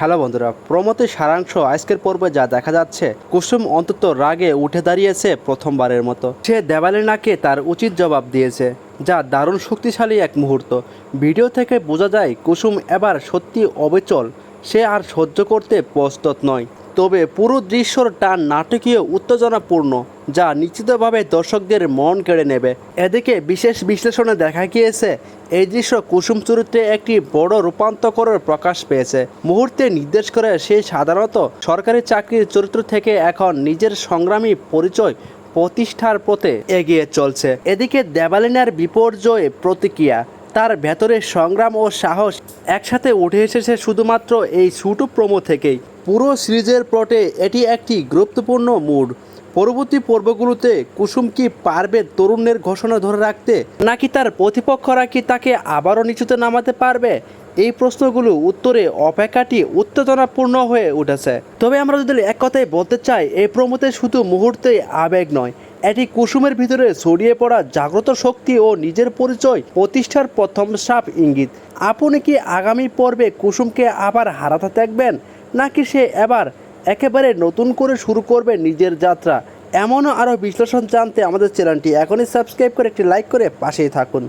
Hello বন্ধুরা promote সারাংশ আজকের পর্বে যা দেখা যাচ্ছে, কুসুম অন্তত রাগে উঠে দাঁড়িয়েছে প্রথমবারের মতো। সে দেবালিনাকে তার উচিত জবাব দিয়েছে, যা দারুণ শক্তিশালী এক মুহূর্ত। ভিডিও থেকে বোঝা যায়, কুসুম এবার সত্যি অবিচল। সে আর সহ্য করতে প্রস্তুত নয়। তবে পুরো দৃশ্যর টান নাটকীয় উত্তেজনাপূর্ণ, যা নিশ্চিতভাবে দর্শকদের মন কেড়ে নেবে। এদিকে বিশেষ বিশ্লেষণে দেখা গিয়েছে, এই দৃশ্য কুসুম চরিত্রে একটি বড় রূপান্তকরের প্রকাশ পেয়েছে। মুহূর্তে নির্দেশ করে সে সাধারণত সরকারি চাকরির চরিত্র থেকে এখন নিজের সংগ্রামী পরিচয় প্রতিষ্ঠার পথে এগিয়ে চলছে। এদিকে দেবালিনার বিপর্যয় প্রতিক্রিয়া তার ভেতরের সংগ্রাম ও সাহস একসাথে উঠে এসেছে শুধুমাত্র এই ছোটো প্রোমো থেকেই। পুরো সিরিজের প্লটে এটি একটি গুরুত্বপূর্ণ মুড পরবর্তী পর্বগুলোতে কুসুম কি পারবে তরুণের ঘোষণা ধরে রাখতে, নাকি তার প্রতিপক্ষরা কি তাকে আবারও নিচুতে নামাতে পারবে? এই প্রশ্নগুলো উত্তরে অপেক্ষাটি উত্তেজনাপূর্ণ হয়ে উঠেছে। তবে আমরা যদি এক কথায় বলতে চাই, এই প্রমোতে শুধু মুহূর্তেই আবেগ নয় এটি কুসুমের ভিতরে ছড়িয়ে পড়া জাগ্রত শক্তি ও নিজের পরিচয় প্রতিষ্ঠার প্রথম সাপ ইঙ্গিত। আপনি কি আগামী পর্বে কুসুমকে আবার হারাতে থাকবেন নাকি সে এবার একেবারে নতুন করে শুরু করবে নিজের যাত্রা? এমনও আরও বিশ্লেষণ জানতে আমাদের চ্যানেলটি এখনই সাবস্ক্রাইব করে একটি লাইক করে পাশেই থাকুন।